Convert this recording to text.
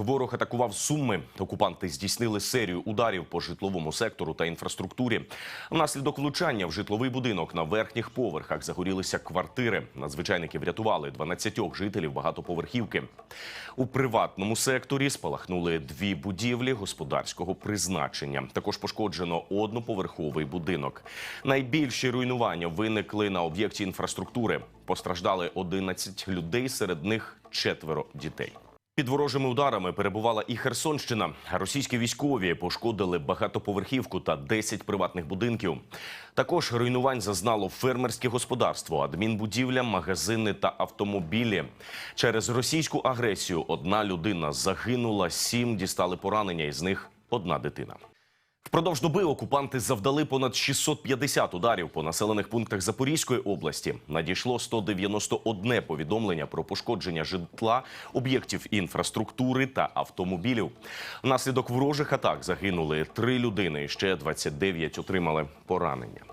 ворог атакував Суми. Окупанти здійснили серію ударів по житловому сектору та інфраструктурі. Внаслідок влучання в житловий будинок на верхніх поверхах загорілися квартири. Надзвичайники врятували 12 жителів багатоповерхівки. У приватному секторі спалахнули дві будівлі господарського призначення. Також пошкоджено одноповерховий будинок. Найбільші руйнування виникли на об'єкті інфраструктури. Постраждали 11 людей, серед них четверо дітей. Під ворожими ударами перебувала і Херсонщина. Російські військові пошкодили багатоповерхівку та 10 приватних будинків. Також руйнувань зазнало фермерське господарство, адмінбудівля, магазини та автомобілі. Через російську агресію одна людина загинула, сім дістали поранення, із них одна дитина. Впродовж доби окупанти завдали понад 650 ударів по населених пунктах Запорізької області. Надійшло 191 повідомлення про пошкодження житла, об'єктів інфраструктури та автомобілів. Внаслідок ворожих атак загинули три людини. Ще 29 отримали поранення.